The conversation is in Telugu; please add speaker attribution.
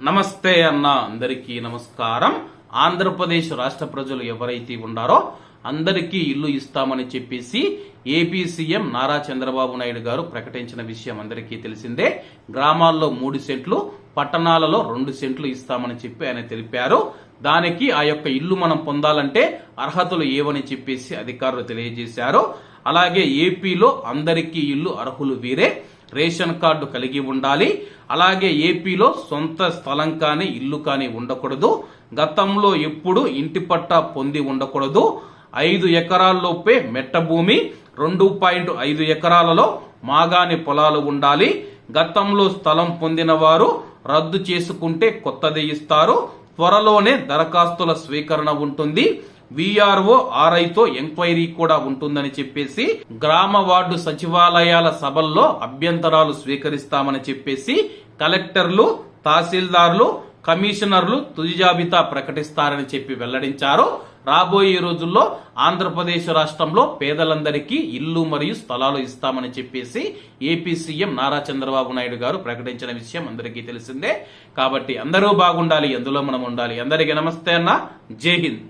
Speaker 1: నమస్తే అన్న అందరికీ నమస్కారం. ఆంధ్రప్రదేశ్ రాష్ట్ర ప్రజలు ఎవరైతే ఉన్నారో అందరికీ ఇల్లు ఇస్తామని చెప్పేసి ఏపీ సీఎం నారా చంద్రబాబు నాయుడు గారు ప్రకటించిన విషయం అందరికీ తెలిసిందే. గ్రామాల్లో మూడు సెంట్లు పట్టణాలలో రెండు సెంట్లు ఇస్తామని చెప్పి ఆయన తెలిపారు. దానికి ఆ యొక్క ఇల్లు మనం పొందాలంటే అర్హతలు ఏవని చెప్పేసి అధికారులు తెలియజేశారు. అలాగే ఏపీలో అందరికీ ఇల్లు అర్హులు వీరే. రేషన్ కార్డు కలిగి ఉండాలి. అలాగే ఏపీలో సొంత స్థలం కానీ ఇల్లు కానీ ఉండకూడదు. గతంలో ఎప్పుడు ఇంటి పట్టా పొంది ఉండకూడదు. ఐదు ఎకరాల్లోపే మెట్ట భూమి రెండు పాయింట్ ఐదు ఎకరాలలో మాగాని పొలాలు ఉండాలి. గతంలో స్థలం పొందిన వారు రద్దు చేసుకుంటే కొత్తది ఇస్తారు. త్వరలోనే దరఖాస్తుల స్వీకరణ ఉంటుంది. విఆర్ఓ ఆర్ఐతో ఎంక్వైరీ కూడా ఉంటుందని చెప్పేసి గ్రామ వార్డు సచివాలయాల సభల్లో అభ్యంతరాలు స్వీకరిస్తామని చెప్పేసి కలెక్టర్లు తహసీల్దార్లు కమిషనర్లు తుది జాబితా ప్రకటిస్తారని చెప్పి వెల్లడించారు. రాబోయే రోజుల్లో ఆంధ్రప్రదేశ్ రాష్ట్రంలో పేదలందరికీ ఇల్లు మరియు స్థలాలు ఇస్తామని చెప్పేసి ఏపీ సీఎం నారా చంద్రబాబు నాయుడు గారు ప్రకటించిన విషయం అందరికీ తెలిసిందే. కాబట్టి అందరూ బాగుండాలి ఎందులో మనం ఉండాలి. అందరికీ నమస్తే అన్న. జై హింద్.